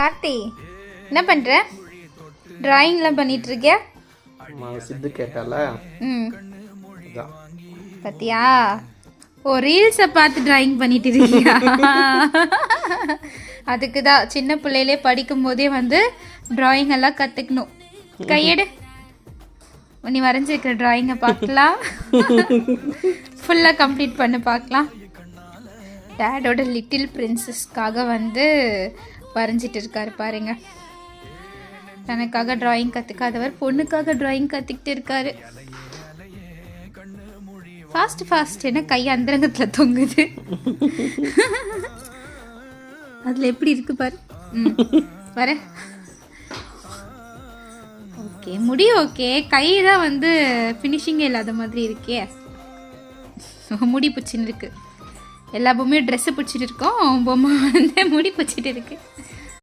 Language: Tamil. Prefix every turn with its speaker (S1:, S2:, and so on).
S1: கார்த்தி என்ன பண்ணுற ட்ராயிங்லாம்
S2: அவன் சித்து கேட்டால?
S1: பத்தியா? ஓ ரீல்ஸை பார்த்து டிராயிங் பண்ணிட்டு இருக்கியா அதுக்கு தான் சின்ன பிள்ளையிலே படிக்கும் போதே வந்து டிராயிங் எல்லாம் கற்றுக்கணும் கையெடு. நீ வரைஞ்சிருக்கிற டிராயிங்கை பார்க்கலாம். ஃபுல்லாக கம்ப்ளீட் பண்ணி பார்க்கலாம். டேடோட லிட்டில் பிரின்சஸ்க்காக வந்து வரைஞ்சிட்டு இருக்காரு பாருங்க. தனக்காக டிராயிங் கற்றுக்காதவர் பொண்ணுக்காக டிராயிங் கற்றுக்கிட்டு இருக்காரு ஃபாஸ்ட் ஃபாஸ்ட் என்ன கை அந்தரங்கத்தில் தொங்குது. அதில் எப்படி இருக்கு பாரு. ம் வர. ஓகே முடி ஓகே கை தான் வந்து ஃபினிஷிங்கே இல்லாத மாதிரி இருக்கே. முடி பிடிச்சின்னு இருக்கு. எல்லா பொம்மையும் ட்ரெஸ்ஸு பிடிச்சிட்டு இருக்கோம். பொம்மை வந்து முடி பிடிச்சிட்டு இருக்குது